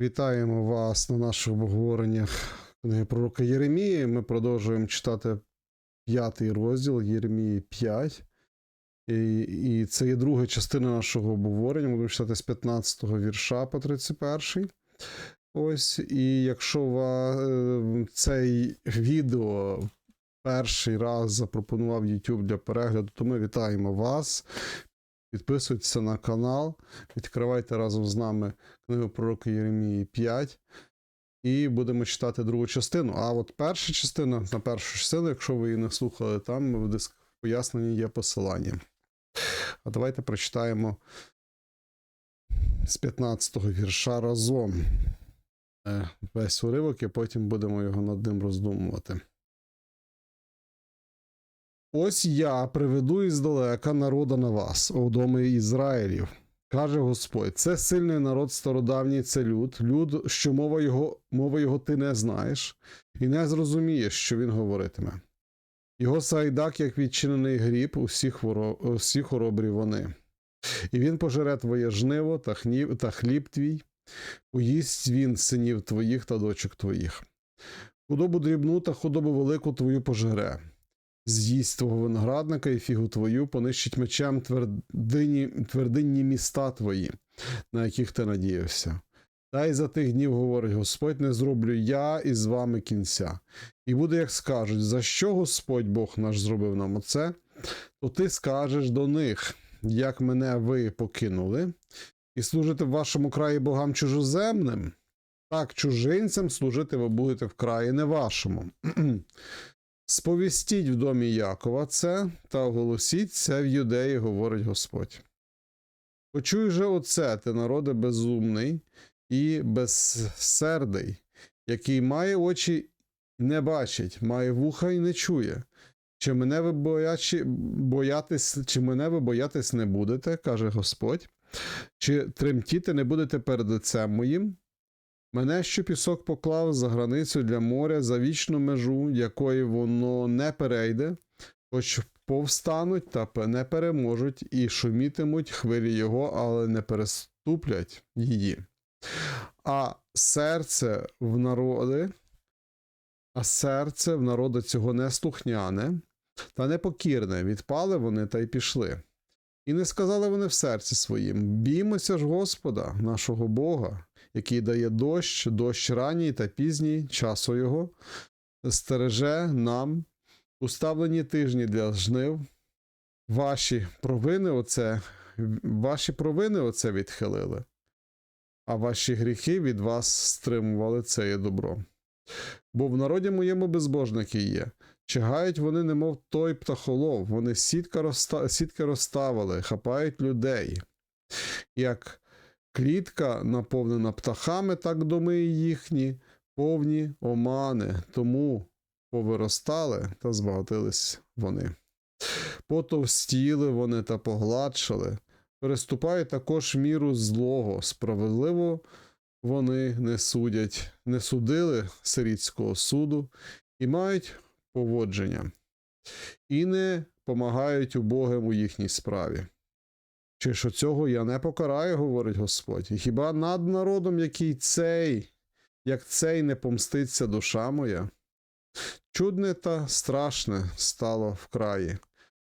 Вітаємо вас на наших обговореннях книги пророка Єремії. Ми продовжуємо читати п'ятий розділ Єремії 5. І, і це є друга частина нашого обговорення. Ми будемо читати з 15 го вірша по 31. Ось, і якщо ва, е, цей відео перший раз запропонував YouTube для перегляду, то ми вітаємо вас. Підписуйтеся на канал, відкривайте разом з нами книгу пророка Єремії 5. І будемо читати другу частину. А от перша частина, на першу частину, якщо ви її не слухали, там в поясненні є посилання. А давайте прочитаємо з 15-го вірша разом е, весь уривок, і потім будемо його над ним роздумувати. Ось я приведу іздалека народа на вас, о доми Ізраїлів. Каже Господь: це сильний народ стародавній, це люд, люд, що мова його, мова його ти не знаєш, і не зрозумієш, що він говоритиме. Його сайдак, як відчинений гріб, усі, хворо, усі хоробрі вони. І він пожере твоє жниво та, хнів, та хліб твій, поїсть він синів твоїх та дочок твоїх. Худобу дрібну та худобу велику твою пожере з'їсть твого виноградника і фігу твою, понищить мечем твердині, твердинні міста твої, на яких ти надіявся. Та й за тих днів, говорить Господь, не зроблю я із вами кінця. І буде, як скажуть, за що Господь Бог наш зробив нам оце, то ти скажеш до них, як мене ви покинули, і служите в вашому краї богам чужоземним. Так, чужинцям служити ви будете в краї не вашому. Сповістіть в домі Якова це та оголосіть це в юдеї, говорить Господь. Почуй же оце, ти народе безумний і безсердий, який має очі і не бачить, має вуха і не чує. Чи мене ви боячі, боятись, чи мене ви боятись не будете, каже Господь, чи тремтіти не будете перед лицем моїм? Мене що пісок поклав за границю для моря за вічну межу, якої воно не перейде, хоч повстануть та не переможуть, і шумітимуть хвилі його, але не переступлять її. А серце в народи, а серце в народу цього не слухняне та непокірне, відпали вони та й пішли. І не сказали вони в серці своїм: біймося ж Господа, нашого Бога, який дає дощ, дощ ранній та пізній, часу його, стереже нам уставлені тижні для жнив. Ваші провини оце, ваші провини оце відхилили, а ваші гріхи від вас стримували це є добро. Бо в народі моєму безбожники є. Чагають вони, немов той птахолов, вони сітки розставили, хапають людей. Як клітка наповнена птахами, так доми їхні, повні омани, тому повиростали та збагатились вони. Потовстіли вони та погладшали, переступають також міру злого, справедливо вони не судять, не судили сирітського суду і мають поводження, і не помагають убогим у їхній справі. Чи ж цього я не покараю, говорить Господь, і хіба над народом, який цей, як цей не помститься душа моя? Чудне та страшне стало в краї.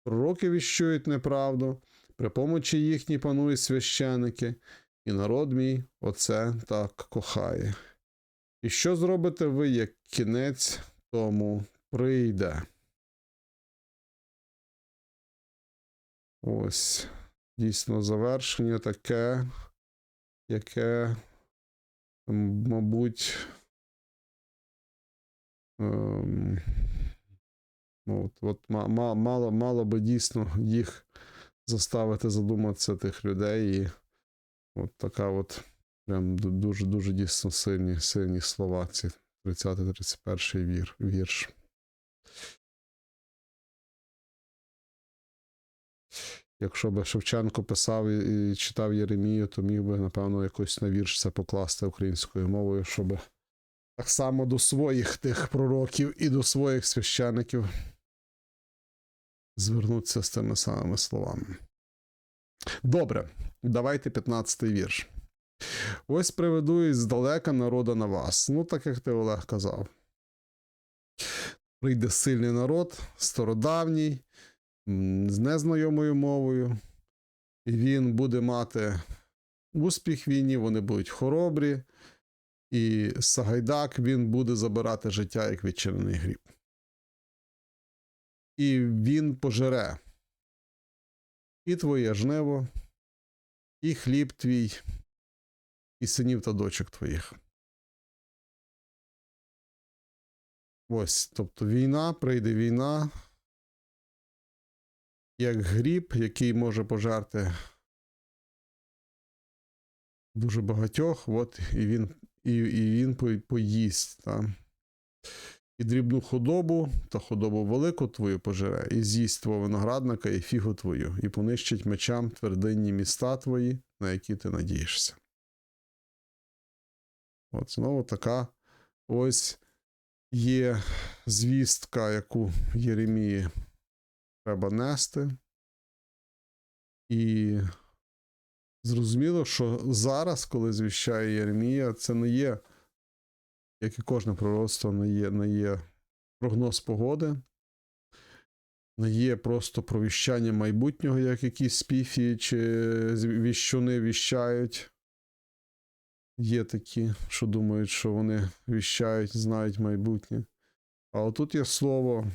Пророки віщують неправду, при помочі їхній панують священики, і народ мій оце так кохає. І що зробите ви, як кінець тому прийде? Ось дійсно завершення таке, яке, мабуть, ем, ну, от, от ма- мало, мало би дійсно їх заставити задуматися тих людей. І от така от прям дуже дуже дійсно сильні, сильні слова, ці 30-31 вір, вірш. Якщо би Шевченко писав і, читав Єремію, то міг би, напевно, якось на вірш це покласти українською мовою, щоб так само до своїх тих пророків і до своїх священиків звернутися з тими самими словами. Добре, давайте 15-й вірш. Ось приведу іздалека народа на вас. Ну, так як ти Олег казав. Прийде сильний народ, стародавній, з незнайомою мовою, і він буде мати успіх в війні, вони будуть хоробрі, і Сагайдак він буде забирати життя як відчинений гріб. І він пожере і твоє жниво, і хліб твій, і синів та дочок твоїх. Ось, тобто війна, прийде війна, як гріб, який може пожерти дуже багатьох, от, і він, і, і він поїсть. Та. І дрібну худобу та худобу велику твою пожере, і з'їсть твого виноградника, і фігу твою, і понищить мечам твердинні міста твої, на які ти надієшся. От знову така ось є звістка, яку Єремії треба нести. І зрозуміло, що зараз, коли звіщає Єремія, це не є, як і кожне пророцтво, не є, не є прогноз погоди, не є просто провіщання майбутнього, як якісь спіфі чи віщуни віщають. Є такі, що думають, що вони віщають, знають майбутнє. А отут є слово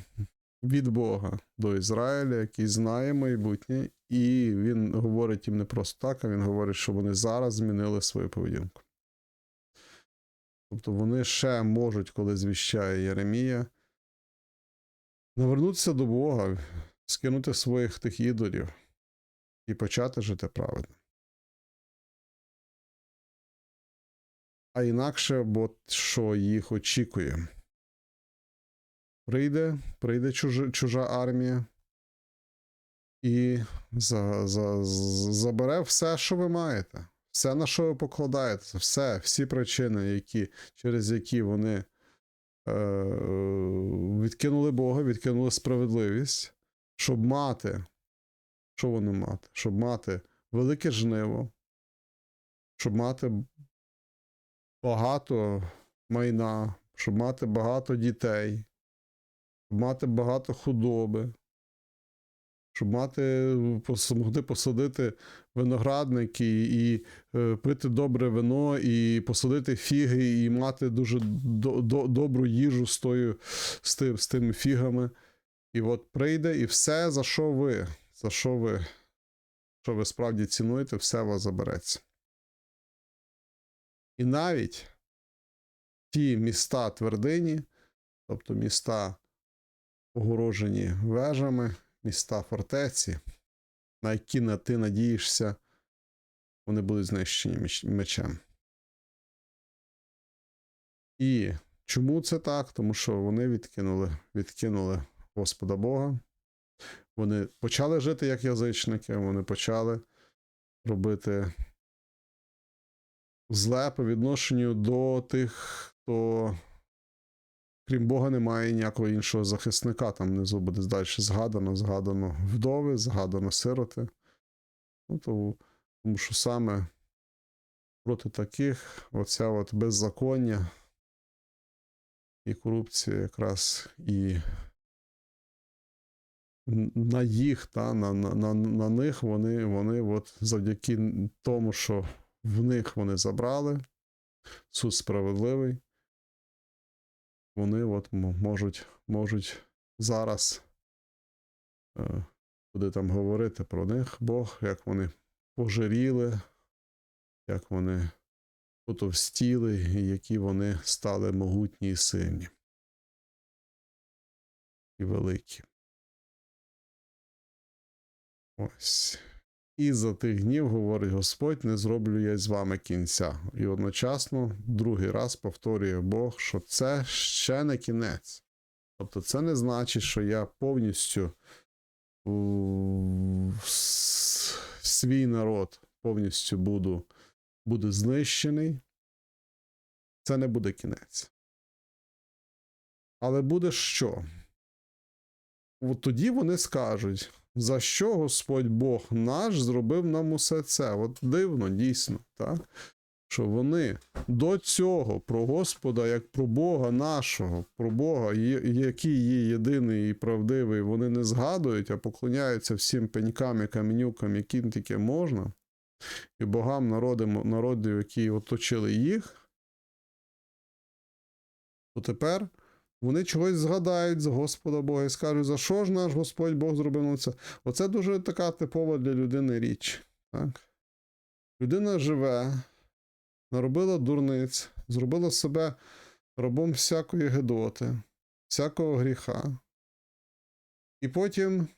від Бога до Ізраїля, який знає майбутнє, і він говорить їм не просто так, а він говорить, що вони зараз змінили свою поведінку. Тобто вони ще можуть, коли звіщає Єремія, навернутися до Бога, скинути своїх тих ідолів і почати жити праведно. А інакше, бо що їх очікує. Прийде, прийде чужа, чужа армія. І за, за, забере все, що ви маєте, все, на що ви покладаєте, все, всі причини, які, через які вони е, відкинули Бога, відкинули справедливість, щоб мати, що вони мати? Щоб мати велике жниво, щоб мати багато майна, щоб мати багато дітей, мати багато худоби, щоб мати, могти посадити виноградники і е, пити добре вино, і посадити фіги, і мати дуже до, до, добру їжу з, тою, з, тим, з тими фігами. І от прийде, і все, за що ви, за що ви, що ви справді цінуєте, все вас забереться. І навіть ті міста твердині, тобто міста, огорожені вежами, міста фортеці, на які на ти надієшся, вони будуть знищені мечем. І чому це так? Тому що вони відкинули, відкинули Господа Бога. Вони почали жити як язичники, вони почали робити зле по відношенню до тих, хто, крім Бога, не має ніякого іншого захисника. Там внизу буде далі згадано, згадано вдови, згадано сироти. Ну, то, тому що саме проти таких оця от беззаконня і корупція якраз і на їх, та, на, на, на, на них вони, вони от завдяки тому, що в них вони забрали, суд справедливий, вони от можуть, можуть зараз е, буде там говорити про них Бог, як вони пожиріли, як вони потовстіли, і які вони стали могутні і сильні. І великі. Ось. І за тих днів, говорить Господь, не зроблю я з вами кінця. І одночасно другий раз повторює Бог, що це ще не кінець. Тобто, це не значить, що я повністю свій народ повністю буду, буде знищений. Це не буде кінець. Але буде що? От тоді вони скажуть, за що Господь Бог наш зробив нам усе це. От дивно, дійсно. Так? що вони до цього про Господа, як про Бога нашого, про Бога, який є єдиний і правдивий, вони не згадують, а поклоняються всім пенькам і каменюкам, яким тільки можна, і богам народам, народів, які оточили їх, то тепер вони чогось згадають з Господа Бога і скажуть, за що ж наш Господь Бог зробив це? Оце дуже така типова для людини річ. Так? Людина живе, наробила дурниць, зробила себе рабом всякої гедоти, всякого гріха. І потім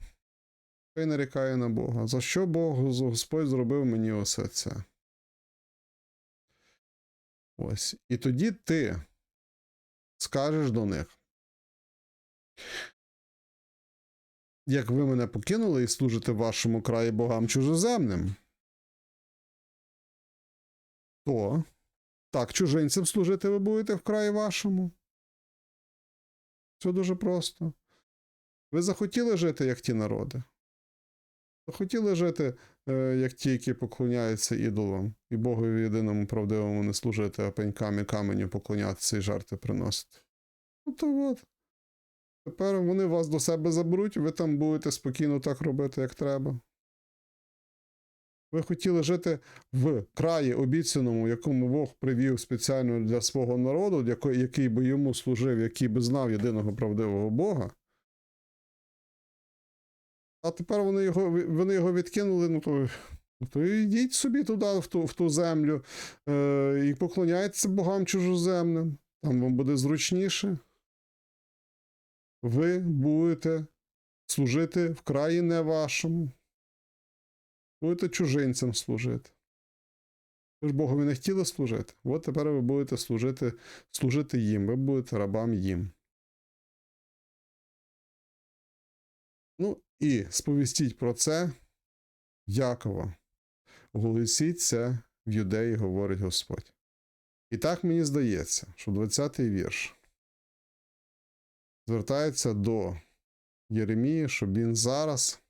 хай нарікає на Бога. За що Бог Господь зробив мені усе це? Ось. І тоді ти скажеш до них. Як ви мене покинули і служите вашому краї богам чужоземним, то так, чужинцям служити ви будете в краї вашому. Все дуже просто. Ви захотіли жити, як ті народи. Захотіли жити, е, як ті, які поклоняються ідолам, і Богові єдиному правдивому не служити, а пенькам і каменю поклонятися і жарти приносити. Ну то от. Тепер вони вас до себе заберуть, ви там будете спокійно так робити, як треба. Ви хотіли жити в краї обіцяному, якому Бог привів спеціально для свого народу, який би йому служив, який би знав єдиного правдивого Бога. А тепер вони його, вони його відкинули, ну то, ну, то йдіть собі туди, в ту, в ту землю, е, і поклоняйтеся богам чужоземним. Там вам буде зручніше. Ви будете служити в краї не вашому. Будете чужинцям служити. Ви ж Богові не хотіли служити. От тепер ви будете служити, служити їм, ви будете рабам їм. Ну і сповістіть про це Якова. Оголосіть це в юдеї, говорить Господь. І так мені здається, що 20-й вірш звертається до Єремії, щоб він зараз,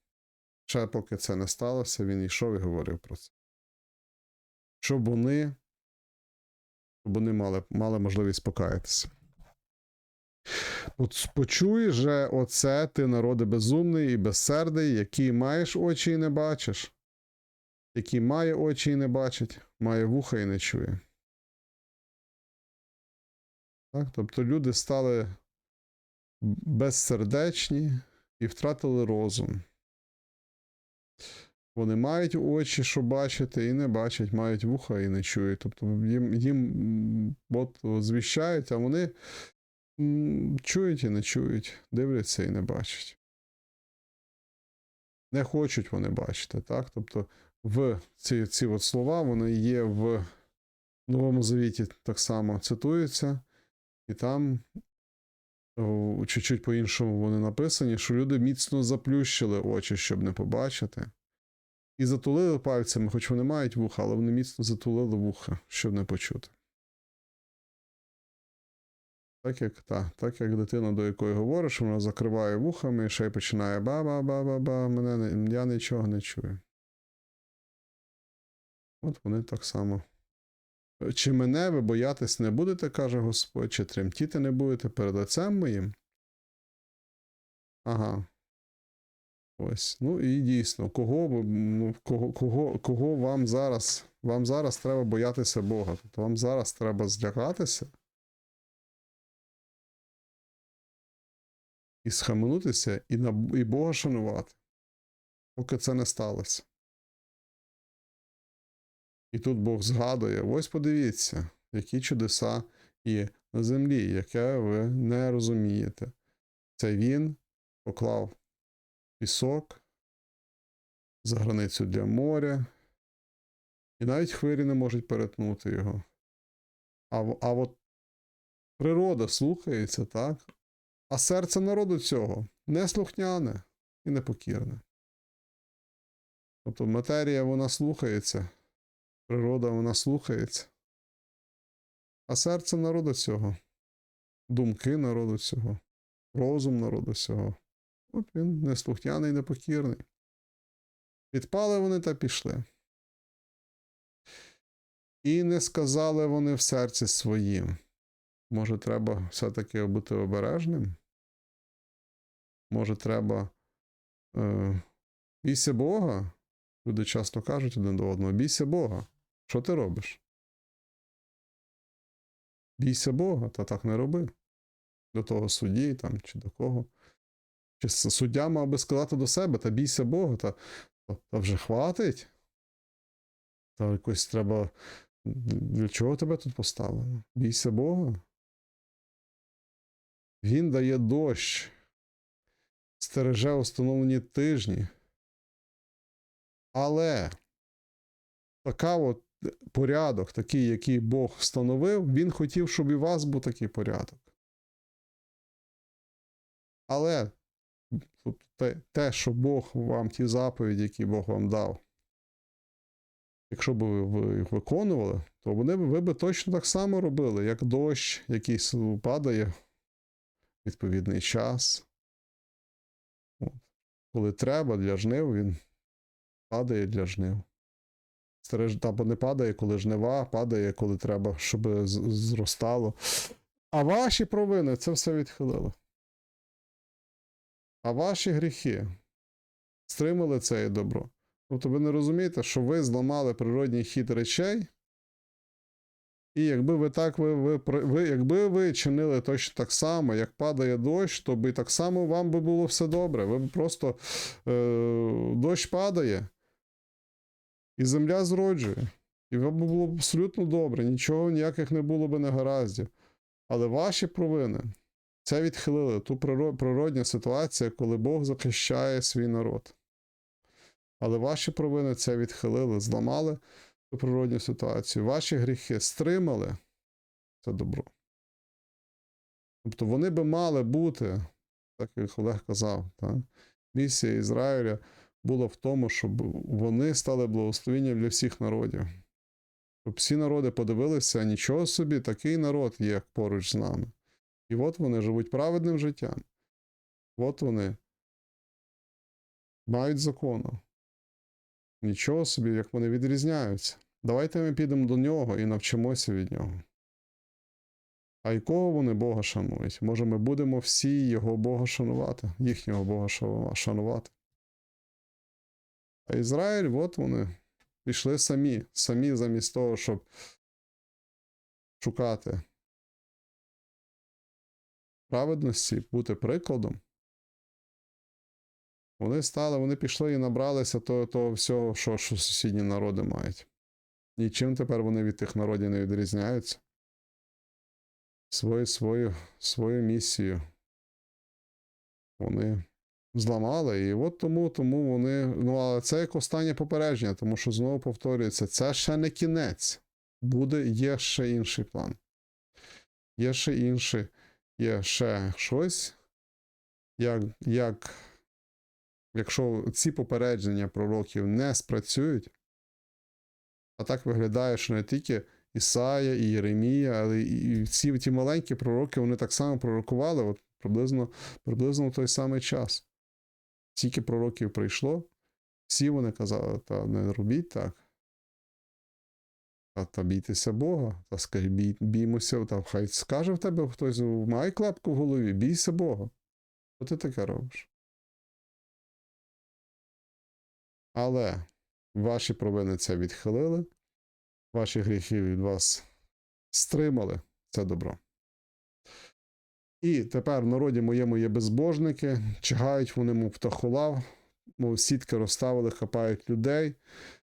ще поки це не сталося, він йшов і говорив про це. Щоб вони, щоб вони мали, мали можливість покаятися. От почуй же оце, ти народи безумний і безсердий, який маєш очі і не бачиш, який має очі і не бачить, має вуха і не чує. Так? Тобто люди стали безсердечні і втратили розум. Вони мають очі, що бачити, і не бачать, мають вуха і не чують. Тобто їм, їм от, звіщають, а вони чують і не чують, дивляться і не бачать. Не хочуть вони бачити, так? Тобто в ці, ці от слова вони є в Новому Завіті так само цитуються, і там чуть-чуть по-іншому вони написані, що люди міцно заплющили очі, щоб не побачити. І затулили пальцями, хоч вони мають вуха, але вони міцно затулили вуха, щоб не почути. Так як та, так як дитина, до якої говориш, вона закриває вухами і ще й починає ба-ба-ба-ба-ба, мене не, я нічого не чую. От вони так само. Чи мене ви боятись не будете, каже Господь, чи тремтіти не будете перед лицем моїм? Ага. Ось. Ну і дійсно, кого, ну, кого, кого, кого вам зараз, вам зараз треба боятися Бога? Тобто вам зараз треба злякатися і схаменутися, і, на, і Бога шанувати, поки це не сталося. І тут Бог згадує: ось подивіться, які чудеса є на землі, яке ви не розумієте. Це він поклав пісок за границю для моря, і навіть хвилі не можуть перетнути його. А, а от природа слухається, так? А серце народу цього неслухняне і непокірне. Тобто матерія вона слухається, природа вона слухається. А серце народу цього, думки народу цього, розум народу цього. От він неслухняний, і непокірний. Підпали вони та пішли. І не сказали вони в серці своїм. Може, треба все-таки бути обережним? Може, треба е, бійся Бога? Люди часто кажуть один до одного: бійся Бога. Що ти робиш? Бійся Бога, та так не роби. До того судді там, чи до кого. Чи суддя мав би сказати до себе, та бійся Бога, та, та, вже хватить. Та якось треба. Для чого тебе тут поставлено? Бійся Бога. Він дає дощ, стереже установлені тижні. Але така от порядок, такий, який Бог встановив, він хотів, щоб і у вас був такий порядок. Але те, те, що Бог вам, ті заповіді, які Бог вам дав, якщо б ви, їх виконували, то вони, ви б точно так само робили, як дощ, який падає відповідний час. От. Коли треба для жнив, він падає для жнив. Або не падає, коли жнива, падає, коли треба, щоб зростало. А ваші провини це все відхилили. А ваші гріхи стримали це і добро. Тобто ви не розумієте, що ви зламали природній хід речей. І якби ви так ви, ви, ви, якби ви чинили точно так само, як падає дощ, то би так само вам би було все добре. Ви просто е, дощ падає, і земля зроджує. І вам би було абсолютно добре, нічого ніяких не було би негараздів. Але ваші провини це відхилили ту приро- природня ситуація, коли Бог захищає свій народ. Але ваші провини це відхилили, зламали природню ситуацію. Ваші гріхи стримали це добро. Тобто вони би мали бути, так як Олег казав, та? місія Ізраїля була в тому, щоб вони стали благословенням для всіх народів. Щоб всі народи подивилися, нічого собі, такий народ є поруч з нами. І от вони живуть праведним життям. От вони мають закону. Нічого собі, як вони відрізняються. Давайте ми підемо до нього і навчимося від нього. А якого вони Бога шанують? Може, ми будемо всі його Бога шанувати, їхнього Бога шанувати. А Ізраїль, от вони пішли самі, самі замість того, щоб шукати праведності, бути прикладом. Вони стали, вони пішли і набралися того, того всього, що, що сусідні народи мають. Нічим тепер вони від тих народів не відрізняються. Свою, свою, свою місію вони зламали. І от тому, тому вони. Ну, але це як останнє попередження, тому що знову повторюється, це ще не кінець. Буде, є ще інший план. Є ще інший, є ще щось, як, як якщо ці попередження пророків не спрацюють, а так виглядає, що не тільки Ісая і Єремія, але і ці ті маленькі пророки вони так само пророкували от приблизно, приблизно в той самий час. Стільки пророків прийшло, всі вони казали, та не робіть так. Та, та бійтеся Бога, та біймося, та хай скаже в тебе хтось, має клапку в голові, бійся Бога. Що ти таке робиш? Але ваші провини це відхилили, ваші гріхи від вас стримали це добро. І тепер в народі моєму є безбожники, чигають вони, мов птахолав, мов сітки розставили, хапають людей.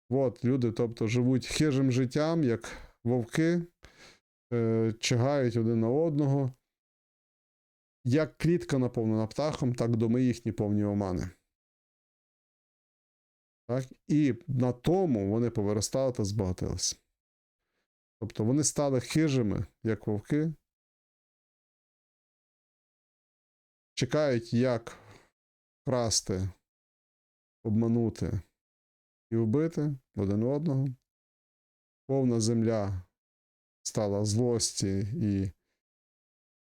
От люди, тобто, живуть хижим життям, як вовки, е, чигають один на одного. Як клітка наповнена птахом, так доми їхні повні омани. Так? І на тому вони повиростали та збагатилися. Тобто вони стали хижими, як вовки, чекають, як красти, обманути і вбити один одного. Повна земля стала злості і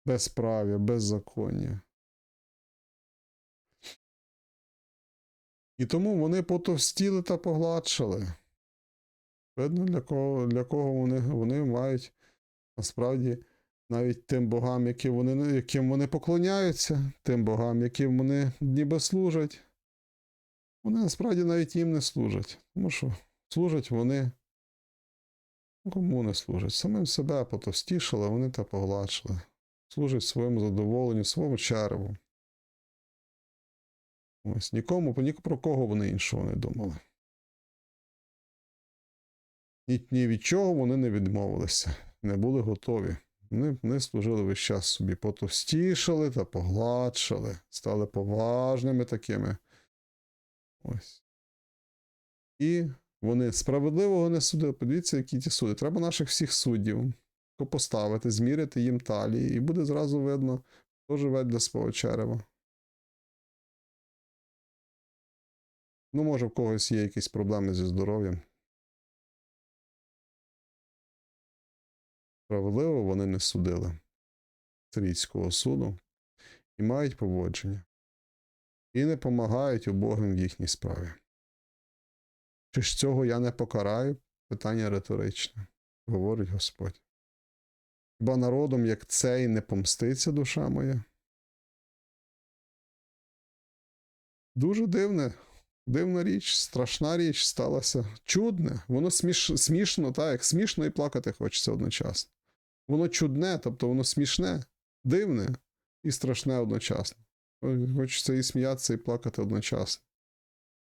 безправ'я, беззаконня. І тому вони потовстіли та погладшали. Видно, для кого, для кого вони, вони мають насправді навіть тим богам, які вони, яким вони поклоняються, тим богам, яким вони ніби служать. Вони насправді навіть їм не служать. Тому що служать вони. Кому не служать? Самим себе потовстішали, вони та погладшили. Служать своєму задоволенню, своєму череву. Ось нікому, ні про кого вони іншого не думали. Ні, від чого вони не відмовилися, не були готові. Вони, вони служили весь час собі, потовстішали та погладшали, стали поважними такими. Ось. І вони справедливого не судили. Подивіться, які ті суди. Треба наших всіх суддів поставити, зміряти їм талії, і буде зразу видно, хто живе для свого черева. Ну, може, в когось є якісь проблеми зі здоров'ям. Справедливо вони не судили сирійського суду і мають поводження, і не помагають убогим в їхній справі. Чи ж цього я не покараю? Питання риторичне, говорить Господь. Хіба народом, як цей, не помститься душа моя? Дуже дивне, дивна річ, страшна річ сталася. Чудне, воно сміш, смішно, так, як смішно і плакати хочеться одночасно. Воно чудне, тобто воно смішне, дивне і страшне одночасно. Хочеться і сміятися, і плакати одночасно.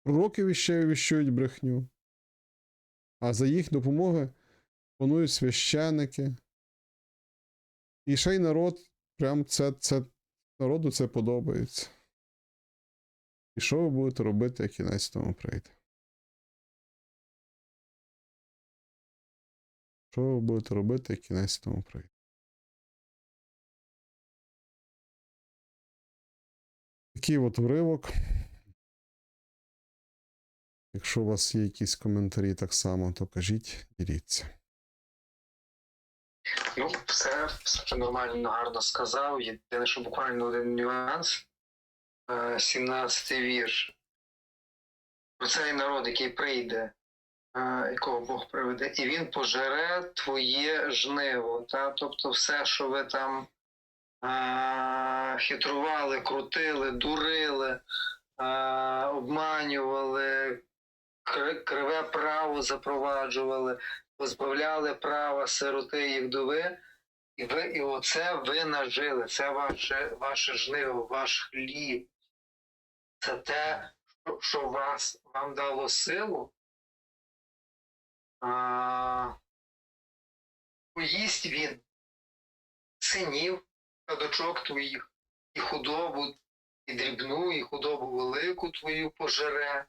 Пророки віщаю віщують брехню, а за їх допомоги панують священики. І ще й народ, прям це, це народу це подобається. І що ви будете робити, як кінець тому прийде? Що ви будете робити, як кінець тому прийде? Такий от вривок. Якщо у вас є якісь коментарі так само, то кажіть, діліться. Ну, все, все нормально, гарно сказав. Єдине, що буквально один нюанс. Е, 17-й вірш. Про цей народ, який прийде, е, якого Бог приведе, і він пожере твоє жниво. Та? Тобто все, що ви там е, хитрували, крутили, дурили, е, обманювали, криве право запроваджували, позбавляли права сироти і вдови, і ви і оце ви нажили. Це ваше, ваше жниво, ваш хліб. Це те, що, вас, вам дало силу. А, поїсть він синів та дочок твоїх, і худобу, і дрібну, і худобу велику твою пожере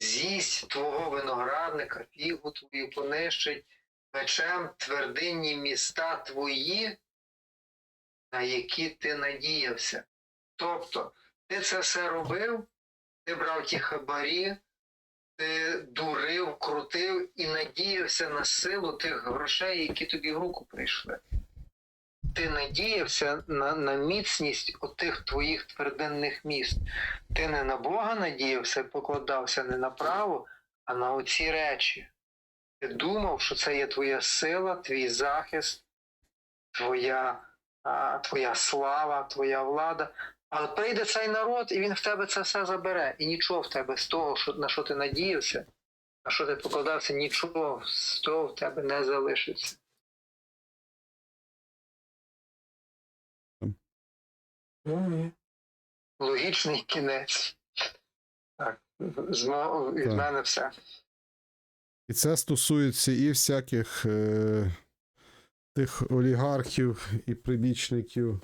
з'їсть твого виноградника, фігу твою понищить, мечем твердинні міста твої, на які ти надіявся. Тобто, ти це все робив, ти брав ті хабарі, ти дурив, крутив і надіявся на силу тих грошей, які тобі в руку прийшли. Ти надіявся на, на міцність отих твоїх твердинних міст. Ти не на Бога надіявся, покладався не на право, а на оці речі. Ти думав, що це є твоя сила, твій захист, твоя, а, твоя слава, твоя влада. Але прийде цей народ, і він в тебе це все забере. І нічого в тебе з того, що, на що ти надіявся, на що ти покладався, нічого з того в тебе не залишиться. Логічний кінець. Так, з від Так. мене все. І це стосується і всяких е, тих олігархів і прибічників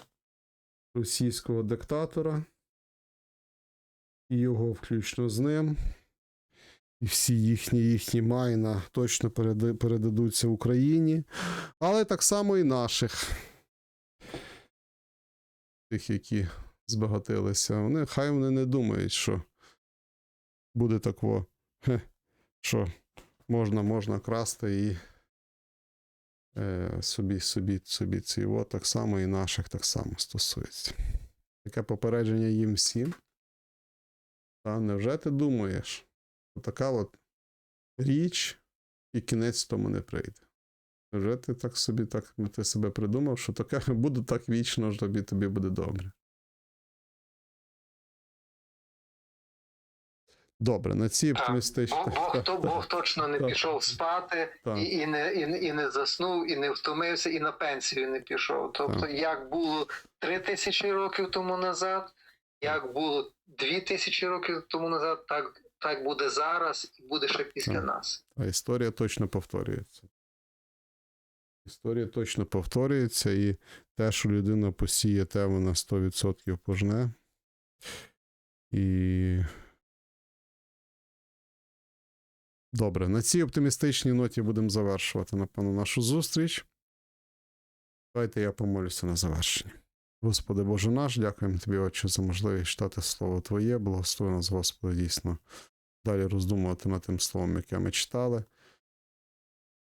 російського диктатора, і його включно з ним. І всі їхні їхні майна точно передадуться Україні, але так само і наших, тих, які збагатилися. Вони хай вони не думають, що буде такво, що можна, можна красти і собі, собі, собі ці. Так само і наших так само стосується. Таке попередження їм всім. Та невже ти думаєш, що така от річ і кінець тому не прийде. Невже ти так собі так ти себе придумав, що таке буде так вічно, що тобі, тобі буде добре. Добре, на цій Так, оптимістичній. Бог, Бог, то, Бог точно не так, пішов спати так. і, і, не, і, і не заснув, і не втомився, і на пенсію не пішов. Тобто, Так. як було три тисячі років тому назад, як було дві тисячі років тому назад, так, так буде зараз і буде ще після Так. нас. А історія точно повторюється. Історія точно повторюється, і те, що людина посіє, те вона 100% пожне. І. Добре, на цій оптимістичній ноті будемо завершувати, напевно, нашу зустріч. Давайте я помолюся на завершення. Господи Боже наш, дякуємо Тобі, Отче, за можливість читати Слово Твоє. Благослови нас, Господи, дійсно, далі роздумувати над тим словом, яке ми читали.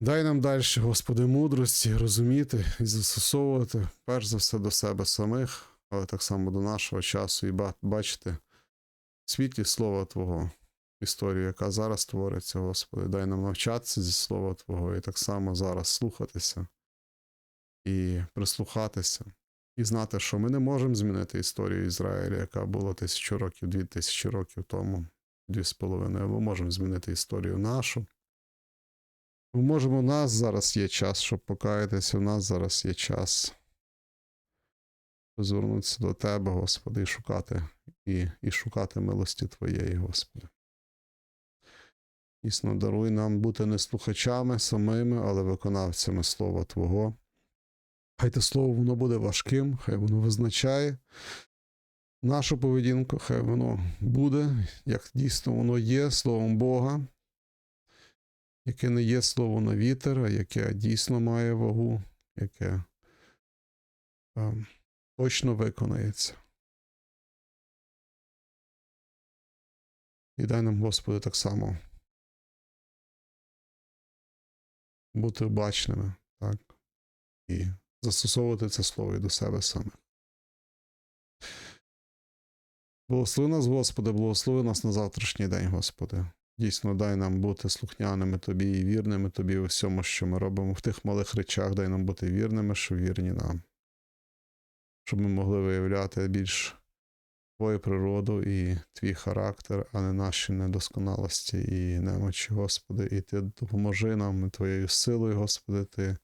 Дай нам далі, Господи, мудрості, розуміти і застосовувати, перш за все, до себе самих, але так само до нашого часу і бачити в світлі Слова Твого, історію, яка зараз твориться, Господи. Дай нам навчатися зі Слова Твого і так само зараз слухатися і прислухатися, і знати, що ми не можемо змінити історію Ізраїля, яка була тисячу років, дві тисячі років тому, дві з половиною. Ми можемо змінити історію нашу. Ми можемо, у нас зараз є час, щоб покаятися, у нас зараз є час звернутися до Тебе, Господи, і шукати, і, і шукати милості Твоєї, Господи. Дійсно, даруй нам бути не слухачами самими, але виконавцями Слова Твого. Хай те слово воно буде важким, хай воно визначає нашу поведінку, хай воно буде, як дійсно воно є, Словом Бога, яке не є слово на вітер, а яке дійсно має вагу, яке е, точно виконається. І дай нам, Господи, так само бути обачними, так, і застосовувати це слово і до себе саме. Благослови нас, Господи, благослови нас на завтрашній день, Господи. Дійсно, дай нам бути слухняними Тобі і вірними Тобі у всьому, що ми робимо в тих малих речах, дай нам бути вірними, що вірні нам. Щоб ми могли виявляти більш Твою природу і твій характер, а не наші недосконалості і немочі, Господи. І Ти допоможи нам Твоєю силою, Господи, Ти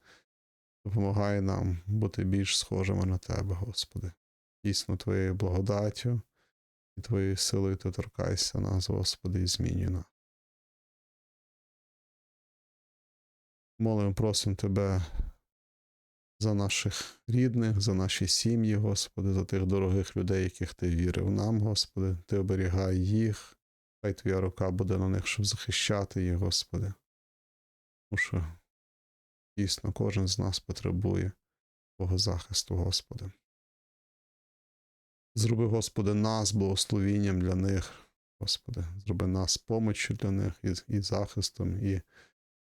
допомагай нам бути більш схожими на Тебе, Господи. Дійсно, Твоєю благодаттю і Твоєю силою Ти торкайся нас, Господи, і змінюй нас. Молимо, просимо Тебе за наших рідних, за наші сім'ї, Господи, за тих дорогих людей, яких Ти вірив нам, Господи. Ти оберігай їх. Хай Твоя рука буде на них, щоб захищати їх, Господи. Тому що дійсно кожен з нас потребує Твого захисту, Господи. Зроби, Господи, нас благословінням для них, Господи. Зроби нас помочю для них і, і захистом, і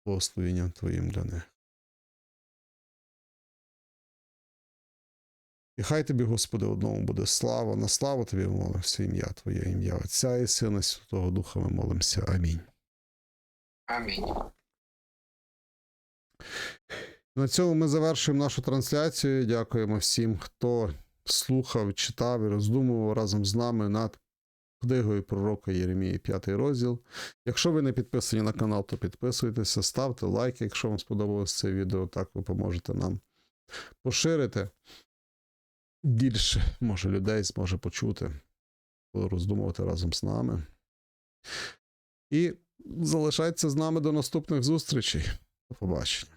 благословінням Твоїм для них. І хай тобі, Господи, одному буде слава, на славу тобі молимося, ім'я Твоє, ім'я Отця і Сина, і Святого Духа ми молимося. Амінь. Амінь. На цьому ми завершуємо нашу трансляцію. Дякуємо всім, хто слухав, читав і роздумував разом з нами над книгою пророка Єремії, 5 розділ. Якщо ви не підписані на канал, то підписуйтеся, ставте лайки, якщо вам сподобалось це відео, так ви поможете нам поширити. Більше, може, людей зможе почути, роздумувати разом з нами. І залишайтеся з нами до наступних зустрічей. До побачення.